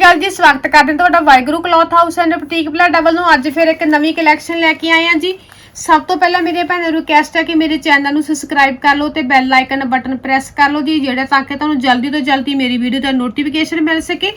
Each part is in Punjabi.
ਗੱਲ ਜੀ, ਸਵਾਗਤ ਕਰਦੇ ਹਾਂ ਤੁਹਾਡਾ Waheguru cloth house and boutique Balada ਵੱਲੋਂ ਅੱਜ ਫਿਰ ਇੱਕ ਨਵੀਂ ਕਲੈਕਸ਼ਨ ਲੈ ਕੇ ਆਏ ਹਾਂ ਜੀ। ਸਭ ਤੋਂ ਪਹਿਲਾਂ ਮੇਰੇ ਭੈਣਾਂ ਨੂੰ ਰਿਕਵੈਸਟ ਹੈ ਕਿ ਮੇਰੇ ਚੈਨਲ ਨੂੰ ਸਬਸਕ੍ਰਾਈਬ ਕਰ ਲਓ ਤੇ ਬੈਲ ਆਈਕਨ ਬਟਨ ਪ੍ਰੈਸ ਕਰ ਲਓ ਜੀ, ਜਿਹੜਾ ਤਾਂ ਕਿ ਤੁਹਾਨੂੰ ਜਲਦੀ ਤੋਂ ਜਲਦੀ ਮੇਰੀ ਵੀਡੀਓ ਦਾ ਨੋਟੀਫਿਕੇਸ਼ਨ ਮਿਲ ਸਕੇ।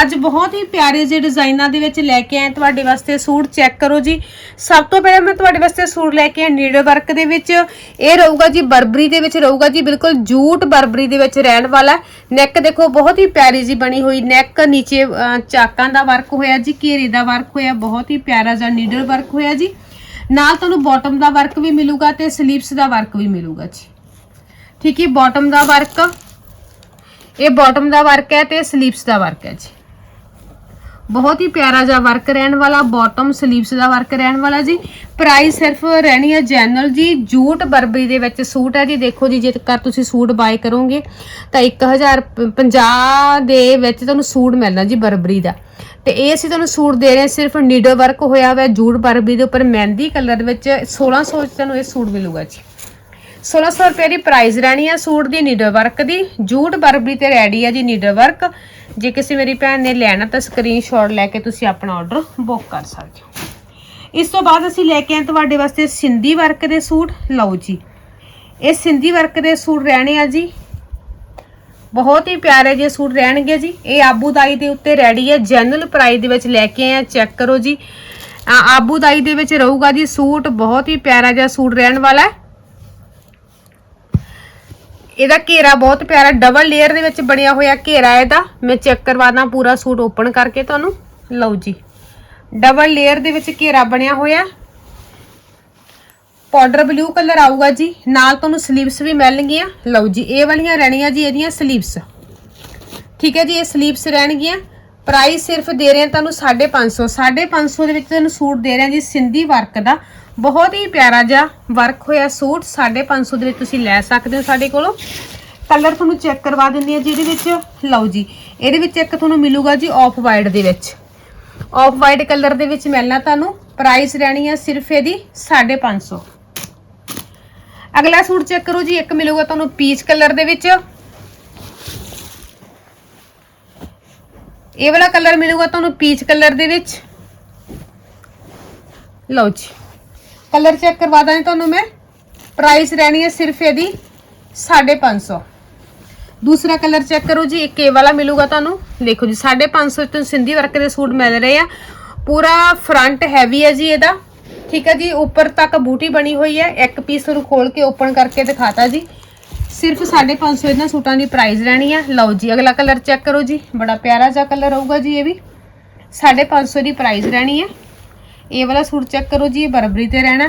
ਅੱਜ ਬਹੁਤ ਹੀ ਪਿਆਰੇ ਜਿਹੇ ਡਿਜ਼ਾਈਨਾਂ ਦੇ ਵਿੱਚ ਲੈ ਕੇ ਆਏ ਤੁਹਾਡੇ ਵਾਸਤੇ ਸੂਟ ਚੈੱਕ ਕਰੋ ਜੀ। ਸਭ ਤੋਂ ਪਹਿਲਾਂ ਮੈਂ ਤੁਹਾਡੇ ਵਾਸਤੇ ਸੂਟ ਲੈ ਕੇ ਆਇਆ ਨੀਡਲ ਵਰਕ ਦੇ ਵਿੱਚ। ਇਹ ਰਹੂਗਾ ਜੀ ਬਰਬਰੀ ਦੇ ਵਿੱਚ, ਰਹੂਗਾ ਜੀ ਬਿਲਕੁਲ ਜੂਟ ਬਰਬਰੀ ਦੇ ਵਿੱਚ ਰਹਿਣ ਵਾਲਾ। ਨੈਕ ਦੇਖੋ, ਬਹੁਤ ਹੀ ਪਿਆਰੀ ਜੀ ਬਣੀ ਹੋਈ ਨੈਕ ਨੀਚੇ ਚਾਕਾਂ ਦਾ ਵਰਕ ਹੋਇਆ ਜੀ, ਘੇਰੇ ਦਾ ਵਰਕ ਹੋਇਆ, ਬਹੁਤ ਹੀ ਪਿਆਰਾ ਜਿਹਾ ਨੀਡਲ ਵਰਕ ਹੋਇਆ ਜੀ। ਨਾਲ ਤੁਹਾਨੂੰ ਬਾਟਮ ਦਾ ਵਰਕ ਵੀ ਮਿਲੂਗਾ ਤੇ ਸਲੀਵਸ ਦਾ ਵਰਕ ਵੀ ਮਿਲੂਗਾ ਜੀ। ਠੀਕ ਹੈ ਬਾਟਮ ਦਾ ਵਰਕ ਇਹ ਬਾਟਮ ਦਾ ਵਰਕ ਹੈ ਤੇ ਸਲੀਵਸ ਦਾ ਵਰਕ ਹੈ ਜੀ। ਬਹੁਤ ਹੀ ਪਿਆਰਾ ਜਿਹਾ ਵਰਕ ਰਹਿਣ ਵਾਲਾ ਬਾਟਮ ਸਲੀਵਸ ਦਾ ਵਰਕ ਰਹਿਣ ਵਾਲਾ ਜੀ। ਪ੍ਰਾਈਸ ਸਿਰਫ ਰਹਿਣੀ ਹੈ ਜੈਨਰਲ ਜੀ, ਜੂਟ ਬਰਬਰੀ ਦੇ ਵਿੱਚ ਸੂਟ ਹੈ ਜੀ। ਦੇਖੋ ਜੀ, ਜੇਕਰ ਤੁਸੀਂ ਸੂਟ ਬਾਏ ਕਰੋਗੇ ਤਾਂ 1050 ਦੇ ਵਿੱਚ ਤੁਹਾਨੂੰ ਸੂਟ ਮਿਲਣਾ ਜੀ ਬਰਬਰੀ ਦਾ। ਤੇ ਇਹ ਅਸੀਂ ਤੁਹਾਨੂੰ ਸੂਟ ਦੇ ਰਹੇ ਹਾਂ, ਸਿਰਫ ਨੀਡਲ ਵਰਕ ਹੋਇਆ ਹੋਇਆ ਜੂਟ ਬਰਬੀ ਦੇ ਉੱਪਰ, ਮਹਿੰਦੀ ਕਲਰ ਵਿੱਚ 1600 'ਚ ਤੁਹਾਨੂੰ ਇਹ ਸੂਟ ਮਿਲੂਗਾ ਜੀ। 1600 ਰੁਪਏ ਦੀ ਪ੍ਰਾਈਸ ਰਹਿਣੀ ਆ ਸੂਟ ਦੀ ਨੀਡਲ ਵਰਕ ਦੀ। ਜੂਟ ਬਰਬਰੀ ਤੇ ਰੈਡੀ ਆ ਜੀ ਨੀਡਲ ਵਰਕ ਜੇ ਕਿਸੇ ਮੇਰੀ ਭੈਣ ਨੇ ਲੈਣਾ ਤਾਂ ਸਕਰੀਨਸ਼ਾਟ ਲੈ ਕੇ ਤੁਸੀਂ ਆਪਣਾ ਆਰਡਰ ਬੁੱਕ ਕਰ ਸਕਦੇ ਹੋ। ਇਸ ਤੋਂ ਬਾਅਦ ਅਸੀਂ ਲੈ ਕੇ ਆਏ ਤੁਹਾਡੇ ਵਾਸਤੇ ਸਿੰਧੀ ਵਰਕ ਦੇ ਸੂਟ। ਲਓ ਜੀ, ਇਹ ਸਿੰਧੀ ਵਰਕ ਦੇ ਸੂਟ ਰਹਿਣੇ ਆ ਜੀ। ਬਹੁਤ ਹੀ ਪਿਆਰੇ ਜਿਹੇ ਸੂਟ ਰਹਿਣਗੇ ਜੀ। ਇਹ ਆਬੂਦਾਈ ਦੇ ਉੱਤੇ ਰੈਡੀ ਹੈ। ਜਨਰਲ ਪ੍ਰਾਈਸ ਦੇ ਵਿੱਚ ਲੈ ਕੇ ਆਏ ਚੈੱਕ ਕਰੋ ਜੀ। ਆਬੂਦਾਈ ਦੇ ਵਿੱਚ ਰਹੂਗਾ ਜੀ। ਸੂਟ ਬਹੁਤ ਹੀ ਪਿਆਰਾ ਜਿਹਾ ਸੂਟ ਰਹਿਣ ਵਾਲਾ ਹੈ। ਇਹਦਾ ਘੇਰਾ ਬਹੁਤ ਪਿਆਰਾ ਡਬਲ ਲੇਅਰ ਦੇ ਵਿੱਚ ਬਣਿਆ ਹੋਇਆ ਘੇਰਾ ਇਹਦਾ। ਮੈਂ ਚੈੱਕ ਕਰਵਾਦਾ ਪੂਰਾ ਸੂਟ ਓਪਨ ਕਰਕੇ ਤੁਹਾਨੂੰ। ਲਓ ਜੀ। ਡਬਲ ਲੇਅਰ ਦੇ ਵਿੱਚ ਘੇਰਾ ਬਣਿਆ ਹੋਇਆ। ਪਾਊਡਰ ਬਲੂ ਕਲਰ ਆਊਗਾ ਜੀ। ਨਾਲ ਤੁਹਾਨੂੰ ਸਲੀਵਸ ਵੀ ਮਿਲਣਗੀਆਂ। ਲਓ ਜੀ, ਇਹ ਵਾਲੀਆਂ ਰਹਿਣੀਆਂ ਜੀ ਇਹਦੀਆਂ ਸਲੀਵਸ ਠੀਕ ਹੈ ਜੀ, ਇਹ ਸਲੀਵਸ ਰਹਿਣਗੀਆਂ। ਪ੍ਰਾਈਸ ਸਿਰਫ ਦੇ ਰਹੇ ਹਾਂ ਤੁਹਾਨੂੰ 550 550 ਦੇ ਵਿੱਚ ਤੁਹਾਨੂੰ ਸੂਟ ਦੇ ਰਹੇ ਹਾਂ ਜੀ ਸਿੰਧੀ ਵਰਕ ਦਾ। ਬਹੁਤ ਹੀ ਪਿਆਰਾ ਜਿਹਾ ਵਰਕ ਹੋਇਆ ਸੂਟ। 550 ਦੇ ਵਿੱਚ ਤੁਸੀਂ ਲੈ ਸਕਦੇ ਹੋ ਸਾਡੇ ਕੋਲੋਂ। ਕਲਰ ਤੁਹਾਨੂੰ ਚੈੱਕ ਕਰਵਾ ਦਿੰਦੀ ਹਾਂ ਜੀ ਇਹਦੇ ਵਿੱਚ। ਲਓ ਜੀ, ਇਹਦੇ ਵਿੱਚ ਇੱਕ ਤੁਹਾਨੂੰ ਮਿਲੂਗਾ ਜੀ ਆਫ ਵਾਈਟ ਦੇ ਵਿੱਚ। ਆਫ ਵਾਈਟ ਕਲਰ ਦੇ ਵਿੱਚ ਮਿਲਣਾ ਤੁਹਾਨੂੰ। ਪ੍ਰਾਈਸ ਰਹਿਣੀ ਆ ਸਿਰਫ ਇਹਦੀ 550 ਅਗਲਾ ਸੂਟ ਚੈੱਕ ਕਰੋ ਜੀ, ਇੱਕ ਮਿਲੂਗਾ ਤੁਹਾਨੂੰ ਪੀਚ ਕਲਰ ਦੇ ਵਿੱਚ। ਇਹ ਵਾਲਾ ਕਲਰ ਮਿਲੂਗਾ ਤੁਹਾਨੂੰ ਪੀਚ ਕਲਰ ਦੇ ਵਿੱਚ। ਲਓ ਜੀ ਕਲਰ ਚੈੱਕ ਕਰਵਾ ਦਾਂ ਤੁਹਾਨੂੰ ਮੈਂ। ਪ੍ਰਾਈਸ ਰਹਿਣੀ ਹੈ ਸਿਰਫ ਇਹਦੀ 550 ਦੂਸਰਾ ਕਲਰ ਚੈੱਕ ਕਰੋ ਜੀ, ਇੱਕ ਇਹ ਵਾਲਾ ਮਿਲੂਗਾ ਤੁਹਾਨੂੰ। ਦੇਖੋ ਜੀ 550 ਤੋਂ ਸਿੰਧੀ ਵਰਕ ਦੇ ਸੂਟ ਮਿਲ ਰਹੇ ਆ। ਪੂਰਾ ਫਰੰਟ ਹੈਵੀ ਹੈ ਜੀ ਇਹਦਾ। ਠੀਕ ਹੈ ਜੀ, ਉੱਪਰ ਤੱਕ ਬੂਟੀ ਬਣੀ ਹੋਈ ਹੈ। ਇੱਕ ਪੀਸ ਨੂੰ ਖੋਲ ਕੇ ਓਪਨ ਕਰਕੇ ਦਿਖਾਤਾ ਜੀ। ਸਿਰਫ 550 ਇਹਨਾਂ ਸੂਟਾਂ ਦੀ ਪ੍ਰਾਈਸ ਰਹਿਣੀ ਹੈ ਲਓ ਜੀ, ਅਗਲਾ ਕਲਰ ਚੈੱਕ ਕਰੋ ਜੀ। ਬੜਾ ਪਿਆਰਾ ਜਿਹਾ ਕਲਰ ਆਊਗਾ ਜੀ ਇਹ ਵੀ। 550 ਦੀ ਪ੍ਰਾਈਸ ਰਹਿਣੀ ਹੈ ਇਹ ਵਾਲਾ ਸੂਟ ਚੈੱਕ ਕਰੋ ਜੀ, ਇਹ ਬਰਬਰੀ ਤੇ ਰਹਿਣਾ।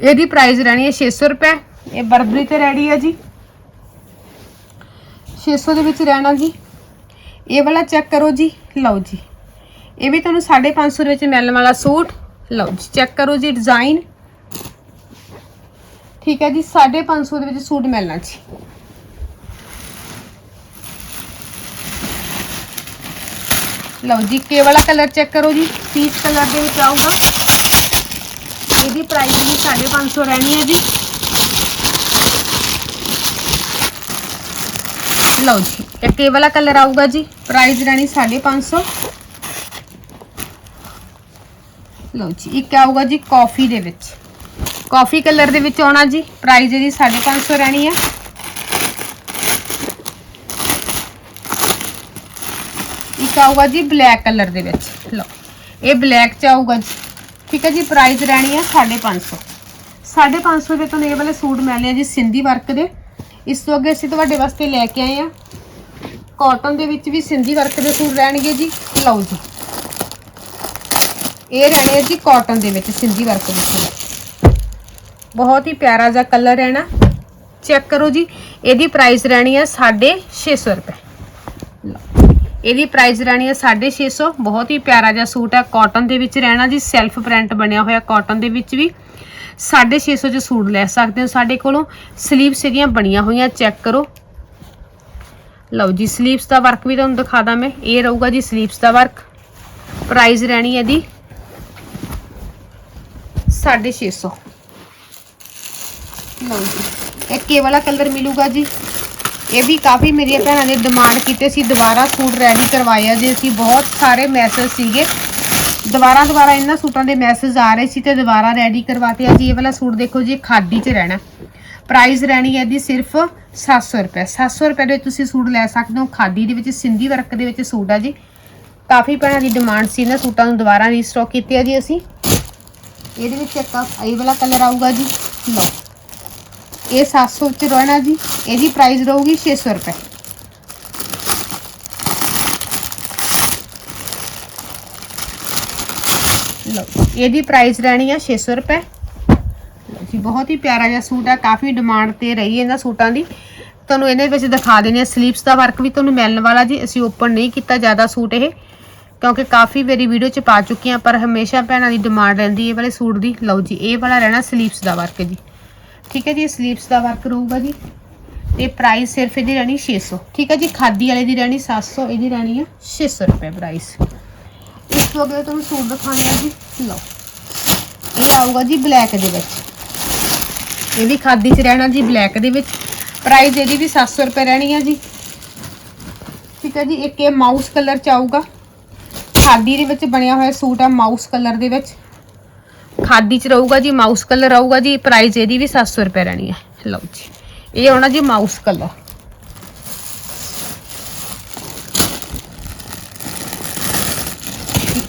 ਇਹਦੀ ਪ੍ਰਾਈਸ ਰਹਿਣੀ ਹੈ 600 ਰੁਪਏ। ਇਹ ਬਰਬਰੀ ਤੇ ਰੈਡੀ ਹੈ ਜੀ। 600 ਦੇ ਵਿੱਚ ਰਹਿਣਾ ਜੀ। ਇਹ ਵਾਲਾ ਚੈੱਕ ਕਰੋ ਜੀ। ਲਓ ਜੀ। ਇਹ ਵੀ ਤੁਹਾਨੂੰ 550 ਦੇ ਵਿੱਚ ਮਿਲਣ ਵਾਲਾ ਸੂਟ। ਲਓ ਜੀ ਚੈੱਕ ਕਰੋ ਜੀ ਡਿਜ਼ਾਈਨ ਠੀਕ ਹੈ ਜੀ 550 ਦੇ ਵਿੱਚ ਸੂਟ ਮਿਲਣਾ ਜੀ। ਲਓ ਜੀ ਕੇ ਵਾਲਾ ਕਲਰ ਚੈੱਕ ਕਰੋ ਜੀ ਪੀਚ ਕਲਰ ਦੇ ਵਿੱਚ ਆਊਗਾ। ਇਹਦੀ ਪ੍ਰਾਈਸ ਵੀ 550 ਰਹਿਣੀ ਹੈ ਜੀ। ਲਓ ਜੀ ਇੱਕ ਇਹ ਵਾਲਾ ਕਲਰ ਆਊਗਾ ਜੀ ਪ੍ਰਾਈਸ ਰਹਿਣੀ 550 ਲਓ ਜੀ, ਇੱਕ ਆਊਗਾ ਜੀ ਕਾਫੀ ਦੇ ਵਿੱਚ। ਕਾਫੀ ਕਲਰ ਦੇ ਵਿੱਚ ਆਉਣਾ ਜੀ ਪ੍ਰਾਈਸ ਇਹਦੀ 550 ਰਹਿਣੀ ਹੈ ਇੱਕ ਆਊਗਾ ਜੀ ਬਲੈਕ ਕਲਰ ਦੇ ਵਿੱਚ, ਲਓ। ਇਹ ਬਲੈਕ ਚ ਆਊਗਾ ਜੀ। ਠੀਕ ਹੈ ਜੀ ਪ੍ਰਾਈਸ ਰਹਿਣੀ ਹੈ 550 550 ਦੇ ਤੁਹਾਨੂੰ ਇਹ ਵਾਲੇ ਸੂਟ ਮਿਲਨੇ ਆ ਜੀ ਸਿੰਧੀ ਵਰਕ ਦੇ। ਇਸ ਤੋਂ ਅੱਗੇ ਅਸੀਂ ਤੁਹਾਡੇ ਵਾਸਤੇ ਲੈ ਕੇ ਆਏ ਆ। ਕਾਟਨ ਦੇ ਵਿੱਚ ਵੀ ਸਿੰਧੀ ਵਰਕ ਦੇ ਸੂਟ ਰਹਿਣਗੇ ਜੀ। ਲਓ ਜੀ। ਇਹ ਰਹਿਣੇ ਆ ਜੀ ਕਾਟਨ ਦੇ ਵਿੱਚ, ਸਿੰਧੀ ਵਰਕ ਵਿੱਚ। ਬਹੁਤ ਹੀ ਪਿਆਰਾ ਜਿਹਾ ਕਲਰ ਰਹਿਣਾ ਚੈੱਕ ਕਰੋ ਜੀ, ਇਹਦੀ ਪ੍ਰਾਈਸ ਰਹਿਣੀ ਹੈ 650 ਰੁਪਏ। ਲਓ। ਇਹਦੀ ਪ੍ਰਾਈਸ ਰਹਿਣੀ ਹੈ 650 ਬਹੁਤ ਹੀ ਪਿਆਰਾ ਜਿਹਾ ਸੂਟ ਹੈ। ਕਾਟਨ ਦੇ ਵਿੱਚ ਰਹਿਣਾ ਜੀ ਸੈਲਫ ਪ੍ਰਿੰਟ ਬਣਿਆ ਹੋਇਆ ਕਾਟਨ ਦੇ ਵਿੱਚ ਵੀ। 650 ਚ ਸੂਟ ਲੈ ਸਕਦੇ ਹੋ ਸਾਡੇ ਕੋਲੋਂ। ਸਲੀਵਸ ਇਹਦੀਆਂ ਬਣੀਆਂ ਹੋਈਆਂ ਚੈੱਕ ਕਰੋ। ਲਓ ਜੀ ਸਲੀਵਸ ਦਾ ਵਰਕ ਵੀ ਤੁਹਾਨੂੰ ਦਿਖਾ ਦਾਂ ਮੈਂ। ਇਹ ਰਹੂਗਾ ਜੀ ਸਲੀਵਸ ਦਾ ਵਰਕ ਪ੍ਰਾਈਸ ਰਹਿਣੀ ਹੈ ਦੀ 650 ਲਓ ਜੀ ਇੱਕ ਇਹ ਵਾਲਾ ਕਲਰ ਮਿਲੂਗਾ ਜੀ। ਇਹ ਵੀ ਕਾਫੀ ਮੇਰੀਆਂ ਭੈਣਾਂ ਨੇ ਡਿਮਾਂਡ ਕੀਤੇ ਸੀ, ਦੁਬਾਰਾ ਸੂਟ ਰੈਡੀ ਕਰਵਾਏ ਆ ਜੀ ਅਸੀਂ। ਬਹੁਤ ਸਾਰੇ ਮੈਸੇਜ ਸੀਗੇ। ਦੁਬਾਰਾ ਦੁਬਾਰਾ ਇਹਨਾਂ ਸੂਟਾਂ ਦੇ ਮੈਸੇਜ ਆ ਰਹੇ ਸੀ ਤੇ ਦੁਬਾਰਾ ਰੈਡੀ ਕਰਵਾਤੇ ਆ। ਜੀ, ਇਹ ਵਾਲਾ ਸੂਟ ਦੇਖੋ ਜੀ ਖਾਦੀ 'ਚ ਰਹਿਣਾ। ਪ੍ਰਾਈਸ ਰਹਿਣੀ ਹੈ ਦੀ ਸਿਰਫ 700 ਰੁਪਏ। 700 ਰੁਪਏ ਦੇ ਵਿੱਚ ਤੁਸੀਂ ਸੂਟ ਲੈ ਸਕਦੇ ਹੋ। ਖਾਦੀ ਦੇ ਵਿੱਚ, ਸਿੰਧੀ ਵਰਕ ਦੇ ਵਿੱਚ ਸੂਟ ਆ ਜੀ। ਕਾਫੀ ਭੈਣਾਂ ਦੀ ਡਿਮਾਂਡ ਸੀ ਇਹਨਾਂ ਸੂਟਾਂ ਨੂੰ ਦੁਬਾਰਾ ਰੀਸਟਾਕ ਕੀਤੇ ਆ ਜੀ ਅਸੀਂ। ਇਹਦੇ ਵਿੱਚ ਇੱਕ ਆਹ ਇਹ ਵਾਲਾ ਕਲਰ ਆਊਗਾ ਜੀ, ਲਓ। ਇਹ 700 ਵਿੱਚ ਰਹਿਣਾ ਜੀ, ਇਹਦੀ ਪ੍ਰਾਈਸ ਰਹੂਗੀ 600 ਰੁਪਏ। ਲਓ, ਇਹਦੀ ਪ੍ਰਾਈਸ ਰਹਿਣੀ ਆ 600 ਰੁਪਏ। ਜੀ, ਬਹੁਤ ਹੀ ਪਿਆਰਾ ਜਿਹਾ ਸੂਟ ਹੈ ਕਾਫੀ ਡਿਮਾਂਡ ਤੇ ਰਹੀ ਇਹਨਾਂ ਸੂਟਾਂ ਦੀ। ਤੁਹਾਨੂੰ ਇਹਦੇ ਵਿੱਚ ਦਿਖਾ ਦੇਣੇ ਆ ਸਲੀਵਸ ਦਾ ਵਰਕ ਵੀ ਤੁਹਾਨੂੰ ਮਿਲਣ ਵਾਲਾ ਜੀ। ਅਸੀਂ ਓਪਨ ਨਹੀਂ ਕੀਤਾ ਜ਼ਿਆਦਾ ਸੂਟ ਇਹ। ਕਿਉਂਕਿ ਕਾਫੀ ਵਾਰੀ ਵੀਡੀਓ ਚ ਪਾ ਚੁੱਕੀ ਹਾਂ, ਪਰ ਹਮੇਸ਼ਾ ਭੈਣਾਂ ਦੀ ਡਿਮਾਂਡ ਰਹਿੰਦੀ ਇਹ ਵਾਲੇ ਸੂਟ ਦੀ। ਲਓ ਜੀ, ਇਹ ਵਾਲਾ ਰਹਿਣਾ ਸਲੀਵਸ ਦਾ ਵਰਕ ਜੀ। ਠੀਕ ਹੈ ਜੀ ਸਲੀਵਸ ਦਾ ਵਰਕ ਰਹੂਗਾ ਜੀ। ਤੇ ਪ੍ਰਾਈਸ ਸਿਰਫ ਇਹਦੀ ਰਹਿਣੀ 600 ਠੀਕ ਹੈ ਜੀ, ਖਾਦੀ ਵਾਲੇ ਦੀ ਰਹਿਣੀ 700 ਇਹਦੀ ਰਹਿਣੀ ਆ 600 ਰੁਪਏ ਪ੍ਰਾਈਸ ਇਸ ਤੋਂ ਅੱਗੇ ਤੁਹਾਨੂੰ ਸੂਟ ਦਿਖਾਣੇ ਆ ਜੀ। ਲਓ, ਇਹ ਆਊਗਾ ਜੀ ਬਲੈਕ ਦੇ ਵਿੱਚ। ਇਹ ਵੀ ਖਾਦੀ 'ਚ ਰਹਿਣਾ ਜੀ ਬਲੈਕ ਦੇ ਵਿੱਚ। ਪ੍ਰਾਈਸ ਇਹਦੀ ਵੀ 700 ਰੁਪਏ ਰਹਿਣੀ ਆ ਜੀ। ਠੀਕ ਹੈ ਜੀ, ਇੱਕ ਇਹ ਮਾਊਸ ਕਲਰ ਚ ਆਊਗਾ। ਖਾਦੀ ਦੇ ਵਿੱਚ ਬਣਿਆ ਹੋਇਆ ਸੂਟ ਆ ਮਾਊਸ ਕਲਰ ਦੇ ਵਿੱਚ। ਖਾਦੀ ਚ ਰਹੂਗਾ ਜੀ ਮਾਊਸ ਕਲਰ ਆਊਗਾ ਜੀ ਪ੍ਰਾਈਸ ਇਹਦੀ ਵੀ 700 ਰੁਪਏ ਰਹਿਣੀ ਹੈ ਲਓ ਜੀ ਇਹ ਆਉਣਾ ਜੀ ਮਾਊਸ ਕਲਰ।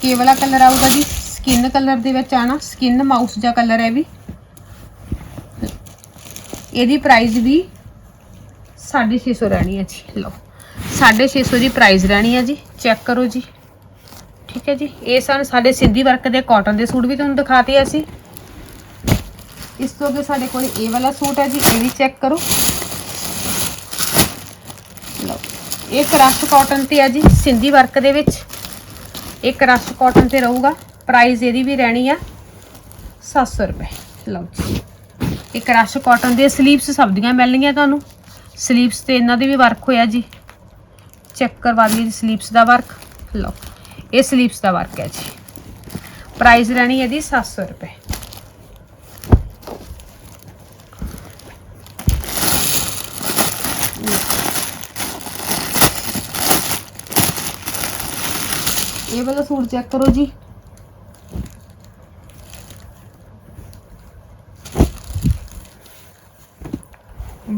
ਇਹ ਵਾਲਾ ਕਲਰ ਆਊਗਾ ਜੀ ਸਕਿਨ ਕਲਰ ਦੇ ਵਿੱਚ ਆਣਾ ਸਕਿਨ ਮਾਊਸ ਦਾ ਕਲਰ ਹੈ ਵੀ। ਇਹਦੀ ਪ੍ਰਾਈਸ ਵੀ 650 ਰਹਿਣੀ ਹੈ ਜੀ ਲਓ। 650 ਦੀ ਪ੍ਰਾਈਸ ਰਹਿਣੀ ਹੈ ਜੀ ਚੈੱਕ ਕਰੋ ਜੀ। ਠੀਕ ਹੈ ਜੀ। ਇਹ ਸਨ ਸਾਡੇ ਸਿੱਧੀ ਵਰਕ ਦੇ ਕਾਟਨ ਦੇ ਸੂਟ ਵੀ ਤੁਹਾਨੂੰ ਦਿਖਾਤੇ ਅਸੀਂ। ਇਸ ਤੋਂ ਅੱਗੇ ਸਾਡੇ ਕੋਲ ਇਹ ਵਾਲਾ ਸੂਟ ਹੈ ਜੀ, ਇਹ ਵੀ ਚੈੱਕ ਕਰੋ। ਲਓ, ਇਹ ਕ੍ਰਸ਼ ਕਾਟਨ ਤੇ ਹੈ ਜੀ, ਸਿੰਧੀ ਵਰਕ ਦੇ ਵਿੱਚ। ਇਹ ਕ੍ਰਸ਼ ਕਾਟਨ ਤੇ ਰਹੂਗਾ ਪ੍ਰਾਈਸ ਇਹਦੀ ਵੀ ਰਹਿਣੀ ਆ 700 ਰੁਪਏ। ਲਓ ਜੀ, ਇਹ ਕ੍ਰਸ਼ ਕਾਟਨ ਦੇ ਸਲੀਵਸ ਸਭ ਦੀਆਂ ਮਿਲਣਗੀਆਂ ਤੁਹਾਨੂੰ। ਸਲੀਵਸ ਤੇ ਇਹਨਾਂ ਦੇ ਵੀ ਵਰਕ ਹੋਇਆ ਜੀ। ਚੈੱਕ ਕਰਵਾ ਲਈ ਸਲੀਵਸ ਦਾ ਵਰਕ ਲਓ। ਇਹ ਸਲੀਵਸ ਦਾ ਵਰਕ ਹੈ ਜੀ। ਪ੍ਰਾਈਸ ਰਹਿਣੀ ਇਹਦੀ 700 ਰੁਪਏ। ਇਹ ਵਾਲਾ ਸੂਟ ਚੈੱਕ ਕਰੋ ਜੀ।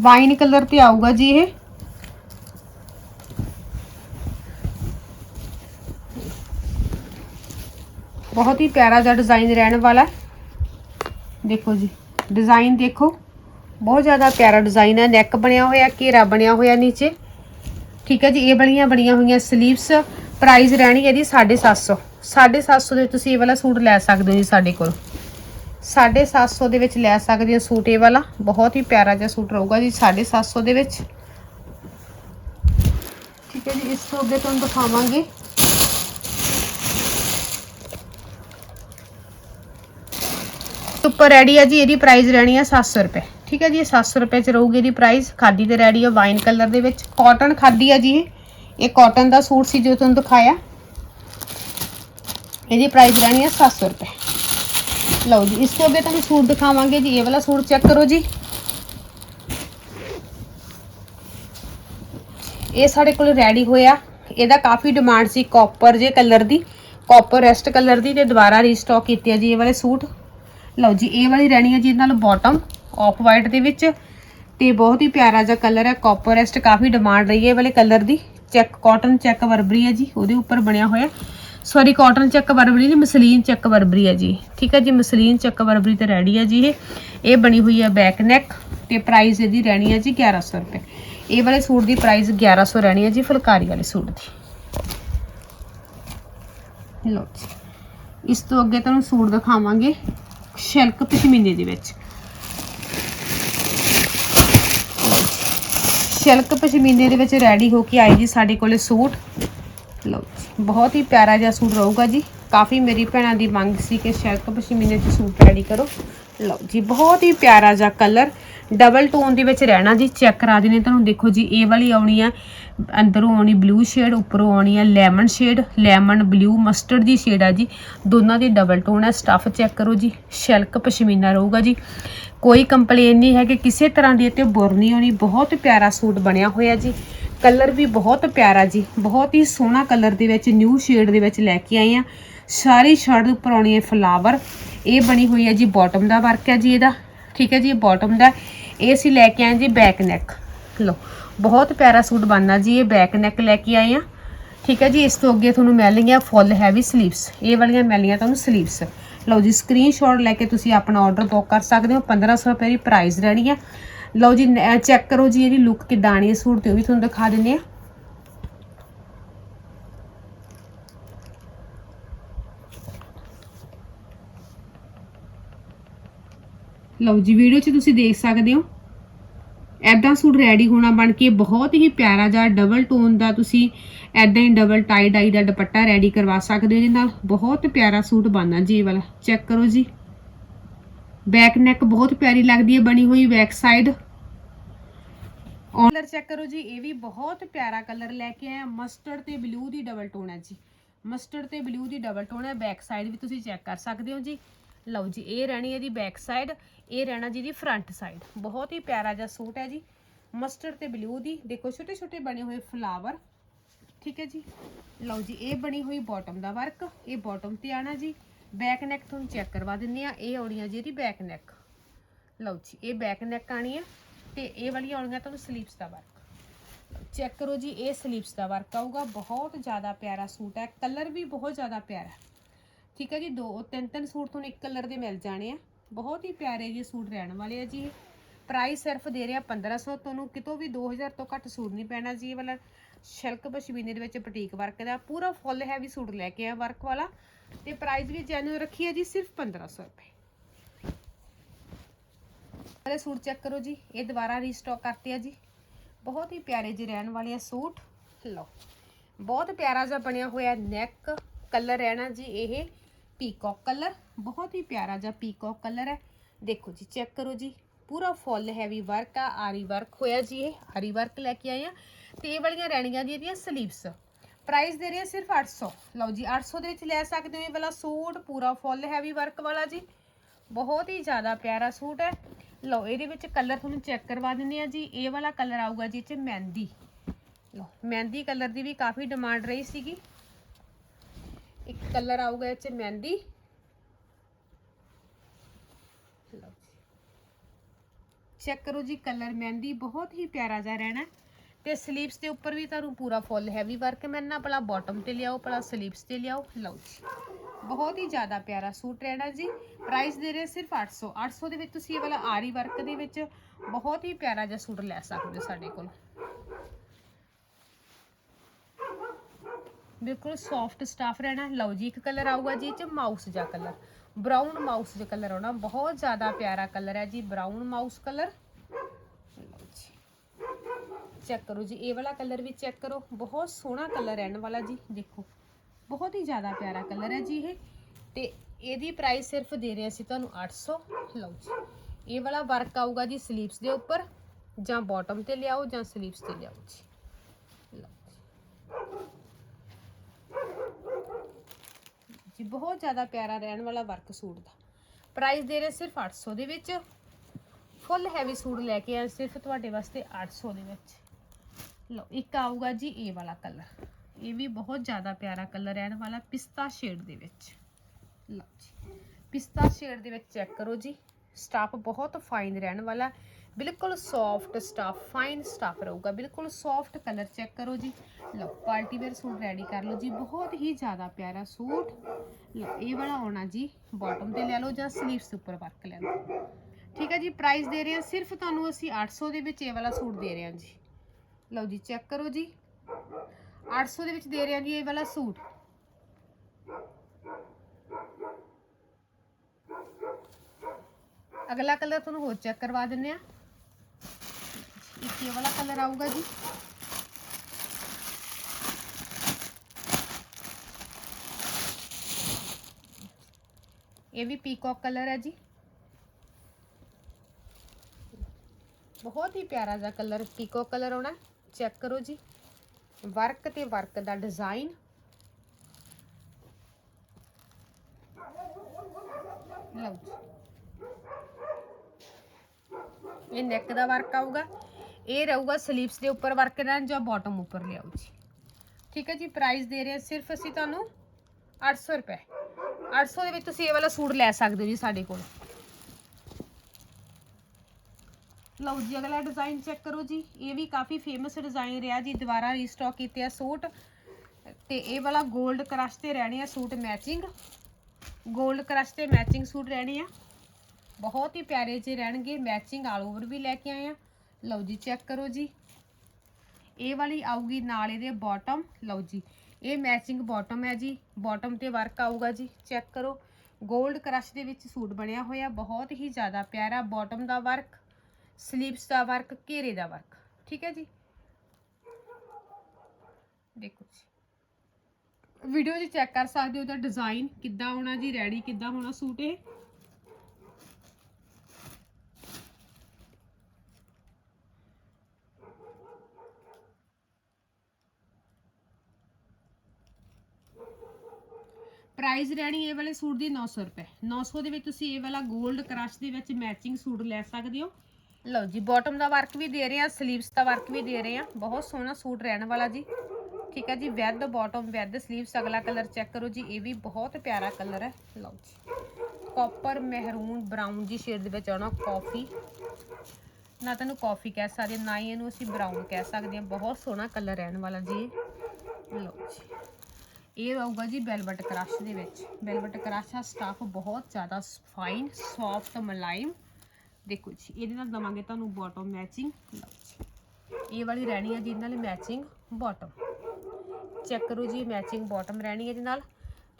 ਵਾਈਨ ਕਲਰ ਤੇ ਆਊਗਾ ਜੀ ਇਹ। ਬਹੁਤ ਹੀ ਪਿਆਰਾ ਜਿਹਾ ਡਿਜ਼ਾਈਨ ਰਹਿਣ ਵਾਲਾ ਦੇਖੋ ਜੀ ਡਿਜ਼ਾਈਨ ਦੇਖੋ। ਬਹੁਤ ਜ਼ਿਆਦਾ ਪਿਆਰਾ ਡਿਜ਼ਾਈਨ ਹੈ। ਨੈਕ ਬਣਿਆ ਹੋਇਆ, ਘੇਰਾ ਬਣਿਆ ਹੋਇਆ ਨੀਚੇ। ਠੀਕ ਹੈ ਜੀ, ਇਹ ਬਣੀਆਂ ਬਣੀਆਂ ਹੋਈਆਂ ਸਲੀਵਸ ਪ੍ਰਾਈਸ ਰਹਿਣੀ ਹੈ ਜੀ 750 750 ਦੇ ਤੁਸੀਂ ਇਹ ਵਾਲਾ ਸੂਟ ਲੈ ਸਕਦੇ ਹੋ ਜੀ ਸਾਡੇ ਕੋਲ। 750 ਦੇ ਵਿੱਚ ਲੈ ਸਕਦੇ ਹੋ ਸੂਟ ਇਹ ਵਾਲਾ। ਬਹੁਤ ਹੀ ਪਿਆਰਾ ਜਿਹਾ ਸੂਟ ਰਹੂਗਾ ਜੀ 750 ਦੇ ਵਿੱਚ। ਠੀਕ ਹੈ ਜੀ, ਇਸ ਤੋਂ ਅੱਗੇ ਤੁਹਾਨੂੰ ਦਿਖਾਵਾਂਗੇ। ਉੱਪਰ ਰੈਡੀ ਹੈ ਜੀ, ਇਹਦੀ ਪ੍ਰਾਈਸ ਰਹਿਣੀ ਹੈ 700 ਰੁਪਏ। ਠੀਕ ਹੈ ਜੀ, ਇਹ 700 ਰੁਪਏ ਚ ਰਹੂਗੀ ਇਹਦੀ ਪ੍ਰਾਈਸ ਖਾਦੀ ਤੇ ਰੈਡੀ ਹੈ ਵਾਈਨ ਕਲਰ ਦੇ ਵਿੱਚ। ਕਾਟਨ ਖਾਦੀ ਹੈ ਜੀ ਇਹ। ਇਹ ਕਾਟਨ ਦਾ ਸੂਟ ਸੀ ਜੋ ਤੁਹਾਨੂੰ ਦਿਖਾਇਆ। ਇਹਦੀ ਪ੍ਰਾਈਸ ਰਹਿਣੀ ਹੈ 700 ਰੁਪਏ। ਲਓ ਜੀ, ਇਸ ਤੋਂ ਅੱਗੇ ਤੁਹਾਨੂੰ ਸੂਟ ਦਿਖਾਵਾਂਗੇ ਜੀ। ਇਹ ਵਾਲਾ ਸੂਟ ਚੈੱਕ ਕਰੋ ਜੀ। ਇਹ ਸਾਡੇ ਕੋਲ ਰੈਡੀ ਹੋਇਆ। ਇਹਦਾ ਕਾਫੀ ਡਿਮਾਂਡ ਸੀ ਕਾਪਰ ਜੇ ਕਲਰ ਦੀ। ਕਾਪਰ ਰੈਸਟ ਕਲਰ ਦੀ ਤੇ ਦੁਬਾਰਾ ਰੀਸਟਾਕ ਕੀਤੀ ਹੈ ਜੀ ਇਹ ਵਾਲੇ ਸੂਟ। ਲਓ ਜੀ, ਇਹ ਵਾਲੀ ਰਹਿਣੀ ਹੈ ਜੀ ਇਹਦੇ ਨਾਲ ਬਾਟਮ ਆਫ ਵਾਈਟ ਦੇ ਵਿੱਚ। ਤੇ ਬਹੁਤ ਹੀ ਪਿਆਰਾ ਜਿਹਾ ਕਲਰ ਹੈ ਕਾਪਰ ਐਸਟ ਕਾਫੀ ਡਿਮਾਂਡ ਰਹੀ ਹੈ ਇਹ ਵਾਲੇ ਕਲਰ ਦੀ। ਚੈੱਕ ਕਾਟਨ ਚੈੱਕ ਵਰਬਰੀ ਹੈ ਜੀ, ਉਹਦੇ ਉੱਪਰ ਬਣਿਆ ਹੋਇਆ। ਸੌਰੀ ਕਾਟਨ ਚੈੱਕ ਵਰਬਰੀ ਨਹੀਂ, ਮਸਲੀਨ ਚੈੱਕ ਵਰਬਰੀ ਹੈ ਜੀ। ਠੀਕ ਹੈ ਜੀ, ਮਸਲੀਨ ਚੈੱਕ ਵਰਬਰੀ ਤੇ ਰੈਡੀ ਹੈ ਜੀ ਇਹ। ਇਹ ਬਣੀ ਹੋਈ ਹੈ ਬੈਕ ਨੈਕ ਤੇ ਪ੍ਰਾਈਸ ਇਹਦੀ ਰਹਿਣੀ ਹੈ ਜੀ 1100 ਰੁਪਏ। ਇਹ ਵਾਲੇ ਸੂਟ ਦੀ ਪ੍ਰਾਈਸ 1100 ਰਹਿਣੀ ਹੈ ਜੀ, ਫੁਲਕਾਰੀ ਵਾਲੇ ਸੂਟ ਦੀ। ਲੋ ਜੀ, ਇਸ ਤੋਂ ਅੱਗੇ ਤੁਹਾਨੂੰ ਸੂਟ ਦਿਖਾਵਾਂਗੇ। ਸ਼ਿਲਕ ਪਸ਼ਮੀਨੇ ਦੇ ਵਿੱਚ। ਸ਼ਿਲਕ ਪਸ਼ਮੀਨੇ ਦੇ ਵਿੱਚ ਰੈਡੀ ਹੋ ਕੇ ਆਏ ਜੀ ਸਾਡੇ ਕੋਲੇ ਸੂਟ। ਲਓ ਬਹੁਤ ਹੀ ਪਿਆਰਾ ਜਿਹਾ ਸੂਟ ਰਹੂਗਾ ਜੀ। ਕਾਫੀ ਮੇਰੀ ਭੈਣਾਂ ਦੀ ਮੰਗ ਸੀ ਕਿ ਸ਼ਿਲਕ ਪਸ਼ਮੀਨੇ 'ਚ ਸੂਟ ਰੈਡੀ ਕਰੋ। ਲਓ ਜੀ, ਬਹੁਤ ਹੀ ਪਿਆਰਾ ਜਿਹਾ ਕਲਰ ਡਬਲ ਟੋਨ ਦੇ ਵਿੱਚ ਰਹਿਣਾ ਜੀ ਚੈੱਕ ਕਰਾ ਦਿੰਦੇ ਤੁਹਾਨੂੰ ਦੇਖੋ ਜੀ, ਇਹ ਵਾਲੀ ਆਉਣੀ ਆ, ਅੰਦਰੋਂ ਆਉਣੀ ਬਲੂ ਸ਼ੇਡ ਉੱਪਰੋਂ ਆਉਣੀ ਆ lemon shade lemon blue mustard ਦੀ ਸ਼ੇਡ ਆ ਜੀ। ਦੋਨਾਂ ਦੀ ਡਬਲ ਟੋਨ ਹੈ ਸਟਫ ਚੈੱਕ ਕਰੋ ਜੀ, ਸ਼ੈਲਕ ਪਸ਼ਮੀਨਾ ਰਹੂਗਾ ਜੀ। ਕੋਈ ਕੰਪਲੇਨ ਨਹੀਂ ਹੈ ਕਿ ਕਿਸੇ ਤਰ੍ਹਾਂ ਦੀ ਇੱਥੇ ਬੁਰ ਨਹੀਂ ਆਉਣੀ, ਬਹੁਤ ਪਿਆਰਾ ਸੂਟ ਬਣਿਆ ਹੋਇਆ ਜੀ। ਕਲਰ ਵੀ ਬਹੁਤ ਪਿਆਰਾ ਜੀ, ਬਹੁਤ ਹੀ ਸੋਹਣਾ ਕਲਰ ਦੇ ਵਿੱਚ ਨਿਊ ਸ਼ੇਡ ਦੇ ਵਿੱਚ ਲੈ ਕੇ ਆਏ ਆ। ਸਾਰੀ ਸ਼ਰਟ ਉੱਪਰ ਆਉਣੀ ਹੈ ਫਲਾਵਰ ਇਹ ਬਣੀ ਹੋਈ ਹੈ ਜੀ ਬਾਟਮ ਦਾ ਵਰਕ ਹੈ ਜੀ ਇਹਦਾ। ਠੀਕ ਹੈ ਜੀ ਬਾਟਮ ਦਾ ਇਹ ਅਸੀਂ ਲੈ ਕੇ ਆਏ ਜੀ ਬੈਕ ਨੈਕ ਲਓ, ਬਹੁਤ ਪਿਆਰਾ ਸੂਟ ਬਣਨਾ ਜੀ, ਇਹ ਬੈਕ ਨੈਕ ਲੈ ਕੇ ਆਏ ਆ ਠੀਕ ਹੈ ਜੀ, ਇਸ ਤੋਂ ਅੱਗੇ ਤੁਹਾਨੂੰ ਮਿਲਣਗੀਆਂ ਫੁੱਲ ਹੈਵੀ ਸਲੀਵਸ ਇਹ ਵਾਲੀਆਂ ਮਿਲਣਗੀਆਂ ਤੁਹਾਨੂੰ ਸਲੀਵਸ ਲਓ ਜੀ ਸਕਰੀਨਸ਼ਾਟ ਲੈ ਕੇ ਤੁਸੀਂ ਆਪਣਾ ਆਰਡਰ ਬੁੱਕ ਕਰ ਸਕਦੇ ਹੋ। 1500 ਰੁਪਏ ਦੀ ਪ੍ਰਾਈਸ ਰਹਿਣੀ ਹੈ ਲਓ ਜੀ ਚੈੱਕ ਕਰੋ ਜੀ ਇਹਦੀ ਲੁੱਕ ਕਿੱਦਾਂ ਆਣੀ ਹੈ ਸੂਟ ਤੇ, ਉਹ ਵੀ ਤੁਹਾਨੂੰ ਦਿਖਾ ਦਿੰਦੇ ਆ ਲਓ ਜੀ ਵੀਡੀਓ 'ਚ ਤੁਸੀਂ ਦੇਖ ਸਕਦੇ ਹੋ। ਐਦਾਂ ਸੂਟ ਰੈਡੀ ਹੋਣਾ ਬਣ ਕੇ ਬਹੁਤ ਹੀ ਪਿਆਰਾ ਜਿਹਾ ਡਬਲ ਟੋਨ ਦਾ ਤੁਸੀਂ ਐਦਾਂ ਹੀ ਡਬਲ ਟਾਈ ਡਾਈ ਦਾ ਦੁਪੱਟਾ ਰੈਡੀ ਕਰਵਾ ਸਕਦੇ ਹੋ। ਇਹਦੇ ਨਾਲ ਬਹੁਤ ਪਿਆਰਾ ਸੂਟ ਬਣਨਾ ਜੀ ਵਾਲਾ। ਚੈੱਕ ਕਰੋ ਜੀ। ਬੈਕ ਨੈਕ ਬਹੁਤ ਪਿਆਰੀ ਲੱਗਦੀ ਹੈ, ਬਣੀ ਹੋਈ ਬੈਕ ਸਾਈਡ ਕਲਰ ਚੈੱਕ ਕਰੋ ਜੀ, ਇਹ ਵੀ ਬਹੁਤ ਪਿਆਰਾ ਕਲਰ ਲੈ ਕੇ ਆਇਆ। ਮਸਟਰਡ ਤੇ ਬਲੂ ਦੀ ਡਬਲ ਟੋਨ ਹੈ ਜੀ। ਮਸਟਰਡ ਤੇ ਬਲੂ ਦੀ ਡਬਲ ਟੋਨ ਹੈ। ਬੈਕ ਸਾਈਡ ਵੀ ਤੁਸੀਂ ਚੈੱਕ ਕਰ ਸਕਦੇ ਹੋ ਜੀ। ਲਓ ਜੀ, ਇਹ ਰਹਿਣੀ ਹੈ ਦੀ ਬੈਕ ਸਾਈਡ ਇਹ ਰਹਿਣਾ ਜੀ ਦੀ ਫਰੰਟ ਸਾਈਡ ਬਹੁਤ ਹੀ ਪਿਆਰਾ ਜਿਹਾ ਸੂਟ ਹੈ ਜੀ। ਮਸਟਰਡ ਤੇ ਬਲੂ ਦੀ। ਦੇਖੋ ਛੋਟੇ ਛੋਟੇ ਬਣੇ ਹੋਏ ਫਲਾਵਰ ਠੀਕ ਹੈ ਜੀ। ਲਓ ਜੀ, ਇਹ ਬਣੀ ਹੋਈ ਬਾਟਮ ਦਾ ਵਰਕ ਇਹ ਬਾਟਮ ਤੇ ਆਣਾ ਜੀ। ਬੈਕ ਨੈਕ ਤੁਹਾਨੂੰ ਚੈੱਕ ਕਰਵਾ ਦਿੰਨੀ ਆ। ਇਹ ਆਉਣੀ ਆ ਜੀ ਇਹਦੀ ਬੈਕ ਨੈਕ ਲਓ ਜੀ, ਇਹ ਬੈਕ ਨੈਕ ਆਣੀ ਹੈ ਤੇ ਇਹ ਵਾਲੀ ਆਉਣੀਆਂ ਤੁਹਾਨੂੰ ਸਲੀਵਸ ਦਾ ਵਰਕ ਚੈੱਕ ਕਰੋ ਜੀ, ਇਹ ਸਲੀਵਸ ਦਾ ਵਰਕ ਆਊਗਾ। ਬਹੁਤ ਜ਼ਿਆਦਾ ਪਿਆਰਾ ਸੂਟ ਹੈ। ਕਲਰ ਵੀ ਬਹੁਤ ਜ਼ਿਆਦਾ ਪਿਆਰਾ। ਠੀਕ ਹੈ ਜੀ, ਦੋ ਤਿੰਨ ਤਿੰਨ ਸੂਟ ਤੁਹਾਨੂੰ ਇੱਕ ਕਲਰ ਦੇ ਮਿਲ ਜਾਣੇ ਆ। ਬਹੁਤ ਹੀ ਪਿਆਰੇ ਜਿਹੇ ਸੂਟ ਰਹਿਣ ਵਾਲੇ ਆ ਜੀ। ਇਹ ਪ੍ਰਾਈਸ ਸਿਰਫ ਦੇ ਰਿਹਾ 1500 ਤੁਹਾਨੂੰ ਕਿਤੋਂ ਵੀ 2000 ਤੋਂ ਘੱਟ ਸੂਟ ਨਹੀਂ ਪੈਣਾ ਜੀ। ਇਹ ਵਾਲਾ ਸ਼ਿਲਕ ਪਸ਼ਮੀਨੇ ਦੇ ਵਿੱਚ ਬੁਟੀਕ ਵਰਕ ਦਾ ਪੂਰਾ ਫੁੱਲ ਹੈਵੀ ਸੂਟ ਲੈ ਕੇ ਆ ਵਰਕ ਵਾਲਾ। ਤੇ ਪ੍ਰਾਈਸ ਵੀ ਜੈਨੂਅਲ ਰੱਖੀ ਹੈ ਜੀ ਸਿਰਫ 1500 ਰੁਪਏ। ਵਾਲੇ ਸੂਟ ਚੈੱਕ ਕਰੋ ਜੀ, ਇਹ ਦੁਬਾਰਾ ਰੀਸਟਾਕ ਕਰਤੇ ਆ ਜੀ। ਬਹੁਤ ਹੀ ਪਿਆਰੇ ਜੀ ਰਹਿਣ ਵਾਲੇ ਆ ਸੂਟ। ਲਓ, ਬਹੁਤ ਪਿਆਰਾ ਜਿਹਾ ਬਣਿਆ ਹੋਇਆ ਨੈਕ ਕਲਰ ਰਹਿਣਾ ਜੀ ਇਹ। ਪੀਕੌਕ ਕਲਰ ਬਹੁਤ ਹੀ ਪਿਆਰਾ ਜਿਹਾ ਪੀਕੌਕ ਕਲਰ ਹੈ। ਦੇਖੋ ਜੀ ਚੈੱਕ ਕਰੋ ਜੀ, ਪੂਰਾ ਫੁੱਲ ਹੈਵੀ ਵਰਕ ਆ, ਆਰੀ ਵਰਕ ਹੋਇਆ ਜੀ ਇਹ, ਆਰੀ ਵਰਕ ਲੈ ਕੇ ਆਏ ਆ। ਤੇ ਇਹ ਵਾਲੀਆਂ ਰਹਿਣੀਆਂ ਜੀ ਇਹਦੀਆਂ ਸਲੀਵਸ ਪ੍ਰਾਈਸ ਦੇ ਰਹੇ ਆ ਸਿਰਫ 800 ਲਓ ਜੀ 800 ਦੇ ਵਿੱਚ ਲੈ ਸਕਦੇ ਹੋ ਇਹ ਵਾਲਾ ਸੂਟ, ਪੂਰਾ ਫੁੱਲ ਹੈਵੀ ਵਰਕ ਵਾਲਾ ਜੀ। ਬਹੁਤ ਹੀ ਜ਼ਿਆਦਾ ਪਿਆਰਾ ਸੂਟ ਹੈ। ਲਓ, ਇਹਦੇ ਵਿੱਚ ਕਲਰ ਤੁਹਾਨੂੰ ਚੈੱਕ ਕਰਵਾ ਦਿੰਦੇ ਆ ਜੀ। ਇਹ ਵਾਲਾ ਕਲਰ ਆਊਗਾ ਜੀ ਚ ਮਹਿੰਦੀ। ਲਓ, ਮਹਿੰਦੀ ਕਲਰ ਦੀ ਵੀ ਕਾਫੀ ਡਿਮਾਂਡ ਰਹੀ ਸੀਗੀ। ਕਲਰ ਆਊਗਾ ਇਹ ਚ ਮਹਿੰਦੀ। ਚੈੱਕ ਕਰੋ ਜੀ ਕਲਰ, ਮਹਿੰਦੀ ਬਹੁਤ ਹੀ ਪਿਆਰਾ ਜਿਹਾ ਰਹਿਣਾ। ਹੈ। ਤੇ ਸਲੀਵਸ ਦੇ ਉੱਪਰ ਵੀ ਤੁਹਾਨੂੰ ਪੂਰਾ ਫੁੱਲ ਹੈਵੀ ਵਰਕ ਮਿਲਣਾ ਭਲਾ ਬਾਟਮ ਤੇ ਲਿਆਓ, ਭਲਾ ਸਲੀਵਸ ਤੇ ਲਿਆਓ। ਲਓ ਜੀ। ਬਹੁਤ ਹੀ ਜ਼ਿਆਦਾ ਪਿਆਰਾ ਸੂਟ ਰਹਿਣਾ ਜੀ। ਪ੍ਰਾਈਸ ਦੇ ਰਹੇ ਸਿਰਫ 800 800 ਦੇ ਵਿੱਚ ਤੁਸੀਂ ਇਹ ਵਾਲਾ ਆਰੀ ਵਰਕ ਦੇ ਵਿੱਚ ਬਹੁਤ ਹੀ ਪਿਆਰਾ ਜਿਹਾ ਸੂਟ ਲੈ ਸਕਦੇ ਹੋ ਸਾਡੇ ਕੋਲ। ਬਿਲਕੁਲ ਸੌਫਟ ਸਟਾਫ ਰਹਿਣਾ ਲਓ ਜੀ, ਇੱਕ ਕਲਰ ਆਊਗਾ ਜੀ, ਇਹ ਚ ਮਾਊਸ ਜਿਹਾ ਕਲਰ ਬਰਾਊਨ ਮਾਊਸ ਜਿਹਾ ਕਲਰ ਆਉਣਾ। ਬਹੁਤ ਜ਼ਿਆਦਾ ਪਿਆਰਾ ਕਲਰ ਹੈ ਜੀ ਬਰਾਊਨ ਮਾਊਸ ਕਲਰ ਲਓ ਜੀ ਚੈੱਕ ਕਰੋ ਜੀ, ਇਹ ਵਾਲਾ ਕਲਰ ਵੀ ਚੈੱਕ ਕਰੋ। ਬਹੁਤ ਸੋਹਣਾ ਕਲਰ ਰਹਿਣ ਵਾਲਾ ਜੀ, ਦੇਖੋ। ਬਹੁਤ ਹੀ ਜ਼ਿਆਦਾ ਪਿਆਰਾ ਕਲਰ ਹੈ ਜੀ ਇਹ। ਤੇ ਇਹਦੀ ਪ੍ਰਾਈਸ ਸਿਰਫ ਦੇ ਰਹੇ ਅਸੀਂ ਤੁਹਾਨੂੰ 800 ਲਓ ਜੀ, ਇਹ ਵਾਲਾ ਵਰਕ ਆਊਗਾ ਜੀ ਸਲੀਵਸ ਦੇ ਉੱਪਰ ਜਾਂ ਬਾਟਮ ਤੇ ਲਿਆਓ ਜਾਂ ਸਲੀਵਸ ਤੇ ਲਿਆਓ ਜੀ ਲਓ ਜੀ, ਬਹੁਤ ਜ਼ਿਆਦਾ ਪਿਆਰਾ ਰਹਿਣ ਵਾਲਾ ਵਰਕ ਸੂਟ ਦਾ। ਪ੍ਰਾਈਸ ਦੇ ਰਹੇ ਸਿਰਫ 800 ਦੇ ਵਿੱਚ। ਫੁੱਲ ਹੈਵੀ ਸੂਟ ਲੈ ਕੇ ਆਏ ਸਿਰਫ ਤੁਹਾਡੇ ਵਾਸਤੇ 800 ਦੇ ਵਿੱਚ। ਲਓ, ਇੱਕ ਆਊਗਾ ਜੀ ਇਹ ਵਾਲਾ ਕਲਰ ਇਹ ਵੀ ਬਹੁਤ ਜ਼ਿਆਦਾ ਪਿਆਰਾ ਕਲਰ ਰਹਿਣ ਵਾਲਾ ਪਿਸਤਾ ਸ਼ੇਡ ਦੇ ਵਿੱਚ। ਲਓ ਜੀ, ਪਿਸਤਾ ਸ਼ੇਡ ਦੇ ਵਿੱਚ ਚੈੱਕ ਕਰੋ ਜੀ। ਸਟਾਫ ਬਹੁਤ ਫਾਈਨ ਰਹਿਣ ਵਾਲਾ। ਬਿਲਕੁਲ ਸੌਫਟ ਸਟਾਫ ਫਾਈਨ ਸਟਾਫ ਰਹੂਗਾ। ਬਿਲਕੁਲ ਸੌਫਟ ਕਲਰ ਚੈੱਕ ਕਰੋ ਜੀ। ਲਓ, ਪਾਰਟੀ ਵੇਅਰ ਸੂਟ ਰੈਡੀ ਕਰ ਲਓ ਜੀ। ਬਹੁਤ ਹੀ ਜ਼ਿਆਦਾ ਪਿਆਰਾ ਸੂਟ। ਲਓ, ਇਹ ਵਾਲਾ ਆਉਣਾ ਜੀ ਬਾਟਮ ਤੇ ਲੈ ਲਓ ਜਾਂ ਸਲੀਵਸ ਉੱਪਰ ਵਰਕ ਲੈ ਲਓ। ਠੀਕ ਹੈ ਜੀ ਪ੍ਰਾਈਸ ਦੇ ਰਹੇ ਹਾਂ। ਸਿਰਫ ਤੁਹਾਨੂੰ ਅਸੀਂ 800 ਦੇ ਵਿੱਚ ਇਹ ਵਾਲਾ ਸੂਟ ਦੇ ਰਹੇ ਹਾਂ ਜੀ। ਲਓ ਜੀ ਚੈੱਕ ਕਰੋ ਜੀ। 800 ਦੇ ਵਿੱਚ ਦੇ ਰਹੇ ਹਾਂ ਜੀ ਇਹ ਵਾਲਾ ਸੂਟ। ਅਗਲਾ ਕਲਰ ਤੁਹਾਨੂੰ ਹੋਰ ਚੈੱਕ ਕਰਵਾ ਦਿੰਨੇ ਆ ਇੱਕ ਇਹ ਵਾਲਾ ਕਲਰ ਆਊਗਾ ਜੀ ਇਹ ਵੀ ਪੀਕੌਕ ਕਲਰ ਹੈ ਜੀ ਬਹੁਤ ਹੀ ਪਿਆਰਾ ਜਿਹਾ ਕਲਰ ਪੀਕੋ ਕਲਰ ਆਉਣਾ ਚੈੱਕ ਕਰੋ ਜੀ ਵਰਕ ਤੇ ਵਰਕ ਦਾ ਡਿਜ਼ਾਈਨ ਲਓ ਜੀ ਇਹ ਨੈਕ ਦਾ ਵਰਕ ਆਊਗਾ ਇਹ ਰਹੂਗਾ ਸਲੀਵਸ ਦੇ ਉੱਪਰ ਵਰਕ ਰਹਿਣ ਜਾਂ ਬਾਟਮ ਉੱਪਰ ਲਿਆਓ ਜੀ ਠੀਕ ਹੈ ਜੀ ਪ੍ਰਾਈਸ ਦੇ ਰਹੇ ਹਾਂ ਸਿਰਫ ਅਸੀਂ ਤੁਹਾਨੂੰ 800 ਰੁਪਏ 800 ਦੇ ਵਿੱਚ ਤੁਸੀਂ ਇਹ ਵਾਲਾ ਸੂਟ ਲੈ ਸਕਦੇ ਹੋ ਜੀ ਸਾਡੇ ਕੋਲ ਲਓ ਜੀ ਅਗਲਾ ਡਿਜ਼ਾਈਨ ਚੈੱਕ ਕਰੋ ਜੀ ਇਹ ਵੀ ਕਾਫੀ ਫੇਮਸ ਡਿਜ਼ਾਈਨ ਰਿਹਾ ਜੀ ਦੁਬਾਰਾ ਰੀਸਟਾਕ ਕੀਤੇ ਆ ਸੂਟ ਤੇ ਇਹ ਵਾਲਾ 골ਡ ਕ੍ਰਸ਼ ਤੇ ਰਹਿਣੇ ਆ ਸੂਟ ਮੈਚਿੰਗ 골ਡ ਕ੍ਰਸ਼ ਤੇ ਮੈਚਿੰਗ ਸੂਟ ਰਹਿਣੇ ਆ ਬਹੁਤ ਹੀ ਪਿਆਰੇ ਜਿਹੇ ਰਹਿਣਗੇ ਮੈਚਿੰਗ ਆਲ ਓਵਰ ਵੀ ਲੈ ਕੇ ਆਏ ਆ ਲਓ ਜੀ ਚੈੱਕ ਕਰੋ ਜੀ। ਇਹ ਵਾਲੀ ਆਊਗੀ ਨਾਲ ਇਹਦੇ ਬਾਟਮ ਲਓ ਜੀ, ਇਹ ਮੈਚਿੰਗ ਬਾਟਮ ਹੈ ਜੀ। ਬਾਟਮ ਤੇ ਵਰਕ ਆਊਗਾ ਜੀ। ਚੈੱਕ ਕਰੋ। 골ਡ ਕ੍ਰਸ਼ ਦੇ ਵਿੱਚ ਸੂਟ ਬਣਿਆ ਹੋਇਆ, ਬਹੁਤ ਹੀ ਜ਼ਿਆਦਾ ਪਿਆਰਾ ਬਾਟਮ ਦਾ ਵਰਕ ਸਲੀਵਸ ਦਾ ਵਰਕ ਘੇਰੇ ਦਾ ਵਰਕ ਠੀਕ ਹੈ ਜੀ? ਦੇਖੋ ਜੀ। ਵੀਡੀਓ 'ਚ ਚੈੱਕ ਕਰ ਸਕਦੇ ਹੋ ਦਾ ਡਿਜ਼ਾਈਨ ਕਿੱਦਾਂ ਆਉਣਾ ਜੀ ਰੈਡੀ ਕਿੱਦਾਂ ਹੋਣਾ ਸੂਟ ਇਹ। ਪ੍ਰਾਈਸ ਰਹਿਣੀ ਇਹ ਵਾਲੇ ਸੂਟ ਦੀ 900 ਰੁਪਏ। 900 ਦੇ ਵਿੱਚ ਤੁਸੀਂ ਇਹ ਵਾਲਾ 골ਡ ਕ੍ਰਸ਼ ਦੇ ਵਿੱਚ ਮੈਚਿੰਗ ਸੂਟ ਲੈ ਸਕਦੇ ਹੋ। ਲਓ ਜੀ ਬਾਟਮ ਦਾ ਵਰਕ ਵੀ ਦੇ ਰਹੇ ਆ ਸਲੀਵਸ ਦਾ ਵਰਕ ਵੀ ਦੇ ਰਹੇ ਆ ਬਹੁਤ ਸੋਹਣਾ ਸੂਟ ਰਹਿਣ ਵਾਲਾ ਜੀ। ਠੀਕ ਹੈ ਜੀ ਵਿਦ ਬਾਟਮ ਵਿਦ ਸਲੀਵਸ ਅਗਲਾ ਕਲਰ ਚੈੱਕ ਕਰੋ ਜੀ, ਇਹ ਵੀ ਬਹੁਤ ਪਿਆਰਾ ਕਲਰ ਹੈ। ਲਓ ਜੀ ਕਾਪਰ ਮਹਿਰੂਨ ਬਰਾਊਨ ਜੀ ਸ਼ੇਡ ਦੇ ਵਿੱਚ ਆਉਣਾ ਕਾਫੀ ਨਾ ਤੈਨੂੰ ਕਾਫੀ ਕਹਿ ਸਕਦੇ, ਨਾ ਹੀ ਇਹਨੂੰ ਅਸੀਂ ਬਰਾਊਨ ਕਹਿ ਸਕਦੇ ਹਾਂ। ਬਹੁਤ ਸੋਹਣਾ ਕਲਰ ਰਹਿਣ ਵਾਲਾ ਜੀ। ਲਓ ਜੀ। ਇਹ ਰਹੂਗਾ ਜੀ ਬੈਲਵਟ ਕਰਾਸ਼ ਦੇ ਵਿੱਚ। ਬੈਲਵਟ ਕ੍ਰਸ਼ ਦਾ ਸਟਾਫ ਬਹੁਤ ਜ਼ਿਆਦਾ ਫਾਈਨ ਸੌਫਟ ਮਲਾਈਮ ਦੇਖੋ ਜੀ, ਇਹਦੇ ਨਾਲ ਦਵਾਂਗੇ ਤੁਹਾਨੂੰ ਬਾਟਮ ਮੈਚਿੰਗ ਇਹ ਵਾਲੀ ਰਹਿਣੀ ਹੈ ਜੀ ਇਹਦੇ ਨਾਲ ਮੈਚਿੰਗ ਬਾਟਮ ਚੈੱਕ ਕਰੋ ਜੀ ਮੈਚਿੰਗ ਬਾਟਮ ਰਹਿਣੀ ਹੈ ਇਹਦੇ ਨਾਲ।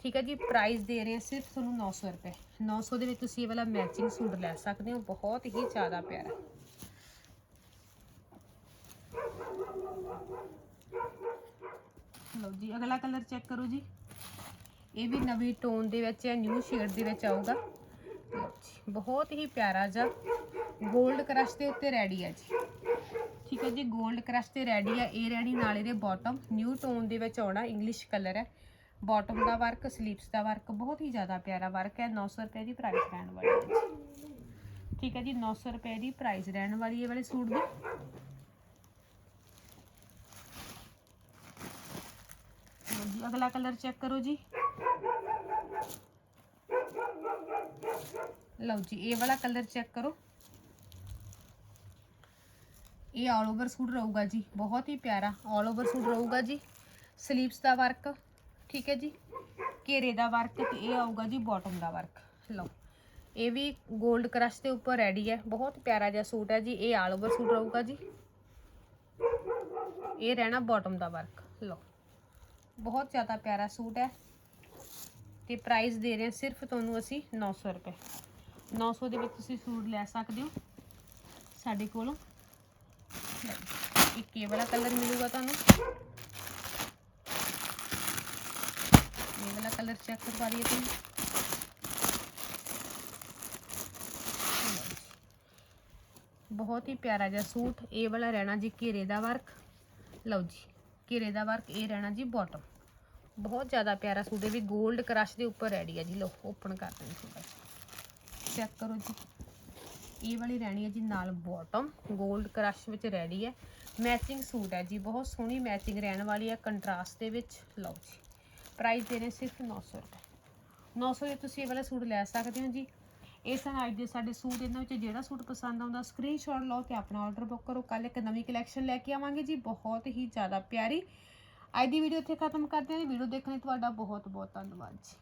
ਠੀਕ ਹੈ ਜੀ ਪ੍ਰਾਈਸ ਦੇ ਰਹੇ ਸਿਰਫ ਤੁਹਾਨੂੰ 900 ਰੁਪਏ। 900 ਦੇ ਵਿੱਚ ਤੁਸੀਂ ਇਹ ਵਾਲਾ ਮੈਚਿੰਗ ਸੂਟ ਲੈ ਸਕਦੇ ਹੋ, ਬਹੁਤ ਹੀ ਜ਼ਿਆਦਾ ਪਿਆਰਾ। ਲਓ ਜੀ, ਅਗਲਾ ਕਲਰ ਚੈੱਕ ਕਰੋ ਜੀ। ਇਹ ਵੀ ਨਵੀਂ ਟੋਨ ਦੇ ਵਿੱਚ ਹੈ ਨਿਊ ਸ਼ੇਡ ਦੇ ਵਿੱਚ ਆਊਗਾ। ਬਹੁਤ ਹੀ ਪਿਆਰਾ ਜਿਹਾ 골ਡ ਕ੍ਰਸ਼ ਦੇ ਉੱਤੇ ਰੈਡੀ ਹੈ ਜੀ। ਠੀਕ ਹੈ ਜੀ 골ਡ ਕ੍ਰਸ਼ ਤੇ ਰੈਡੀ ਹੈ ਇਹ ਰੈਡੀ ਨਾਲ ਇਹਦੇ ਬਾਟਮ ਨਿਊ ਟੋਨ ਦੇ ਵਿੱਚ ਆਉਣਾ ਇੰਗਲਿਸ਼ ਕਲਰ ਹੈ। ਬਾਟਮ ਦਾ ਵਰਕ ਸਲੀਵਸ ਦਾ ਵਰਕ ਬਹੁਤ ਹੀ ਜ਼ਿਆਦਾ ਪਿਆਰਾ ਵਰਕ ਹੈ। 900 ਰੁਪਏ ਦੀ ਪ੍ਰਾਈਸ ਰਹਿਣ ਵਾਲੀ ਹੈ ਜੀ। ਠੀਕ ਹੈ ਜੀ 900 ਰੁਪਏ ਦੀ ਪ੍ਰਾਈਸ ਰਹਿਣ ਵਾਲੀ ਹੈ ਵਾਲੇ ਸੂਟ ਦੀ। ਲਓ ਜੀ ਅਗਲਾ ਕਲਰ ਚੈੱਕ ਕਰੋ ਜੀ ਲਓ ਜੀ ਇਹ ਵਾਲਾ ਕਲਰ ਚੈੱਕ ਕਰੋ ਇਹ ਆਲ ਓਵਰ ਸੂਟ ਰਹੂਗਾ ਜੀ ਬਹੁਤ ਹੀ ਪਿਆਰਾ ਆਲ ਓਵਰ ਸੂਟ ਰਹੂਗਾ ਜੀ ਸਲੀਵਸ ਦਾ ਵਰਕ ਠੀਕ ਹੈ ਜੀ ਘੇਰੇ ਦਾ ਵਰਕ ਤੇ ਇਹ ਆਊਗਾ ਜੀ ਬਾਟਮ ਦਾ ਵਰਕ ਲਓ ਇਹ ਵੀ 골ਡ ਕ੍ਰਸ਼ ਦੇ ਉੱਪਰ ਰੈਡੀ ਹੈ ਬਹੁਤ ਪਿਆਰਾ ਜਿਹਾ ਸੂਟ ਹੈ ਜੀ ਇਹ ਆਲ ਓਵਰ ਸੂਟ ਰਹੂਗਾ ਜੀ ਇਹ ਰਹਿਣਾ ਬਾਟਮ ਦਾ ਵਰਕ ਲਓ ਬਹੁਤ ਜ਼ਿਆਦਾ ਪਿਆਰਾ ਸੂਟ ਹੈ। ਤੇ ਪ੍ਰਾਈਸ ਦੇ ਰਹੇ ਹਾਂ ਸਿਰਫ ਤੁਹਾਨੂੰ ਅਸੀਂ 900 ਰੁਪਏ। 900 ਦੇ ਵਿੱਚ ਤੁਸੀਂ ਸੂਟ ਲੈ ਸਕਦੇ ਹੋ ਸਾਡੇ ਕੋਲੋਂ। ਇੱਕ ਇਹ ਵਾਲਾ ਕਲਰ ਮਿਲੂਗਾ ਤੁਹਾਨੂੰ। ਇਹ ਵਾਲਾ ਕਲਰ ਚੈੱਕ ਕਰਵਾ ਲਈਏ ਤੁਸੀਂ ਬਹੁਤ ਹੀ ਪਿਆਰਾ ਜਿਹਾ ਸੂਟ, ਇਹ ਵਾਲਾ ਰਹਿਣਾ ਜੀ ਘੇਰੇ ਦਾ ਵਰਕ ਲਓ ਜੀ। ਘੇਰੇ ਦਾ ਵਰਕ ਇਹ ਰਹਿਣਾ ਜੀ ਬਾਟਮ ਬਹੁਤ ਜ਼ਿਆਦਾ ਪਿਆਰਾ ਸੂਟ ਇਹ ਵੀ 골ਡ ਕ੍ਰਸ਼ ਦੇ ਉੱਪਰ ਰੈਡੀ ਹੈ ਜੀ। ਲਓ ਓਪਨ ਕਰ ਦਿੰਦੇ ਸੂਟ। ਚੈੱਕ ਕਰੋ ਜੀ। ਇਹ ਵਾਲੀ ਰਹਿਣੀ ਹੈ ਜੀ ਨਾਲ ਬਾਟਮ 골ਡ ਕ੍ਰਸ਼ ਵਿੱਚ ਰੈਡੀ ਹੈ ਮੈਚਿੰਗ ਸੂਟ ਹੈ ਜੀ। ਬਹੁਤ ਸੋਹਣੀ ਮੈਚਿੰਗ ਰਹਿਣ ਵਾਲੀ ਹੈ ਕੰਟਰਾਸਟ ਦੇ ਵਿੱਚ। ਲਓ ਜੀ। ਪ੍ਰਾਈਸ ਦੇ ਰਹੇ ਸਿਰਫ 900 ਰੁਪਏ। 900 ਦੇ ਤੁਸੀਂ ਇਹ ਵਾਲਾ ਸੂਟ ਲੈ ਸਕਦੇ ਹੋ ਜੀ। ਇਹ ਸਨ ਅੱਜ ਦੇ ਸਾਡੇ ਸੂਟ ਇਹਨਾਂ ਵਿੱਚ ਜਿਹੜਾ ਸੂਟ ਪਸੰਦ ਆਉਂਦਾ ਸਕਰੀਨਸ਼ਾਟ ਲਓ ਤੇ ਆਪਣਾ ਆਰਡਰ ਬੁੱਕ ਕਰੋ। ਕੱਲ ਇੱਕ ਨਵੀਂ ਕਲੈਕਸ਼ਨ ਲੈ ਕੇ ਆਵਾਂਗੇ ਜੀ, ਬਹੁਤ ਹੀ ਜ਼ਿਆਦਾ ਪਿਆਰੀ। ਅੱਜ ਦੀ ਵੀਡੀਓ ਇੱਥੇ ਖਤਮ ਕਰਦੇ ਹਾਂ ਵੀਡੀਓ ਦੇਖਣ ਲਈ ਤੁਹਾਡਾ ਬਹੁਤ ਬਹੁਤ ਧੰਨਵਾਦ ਜੀ।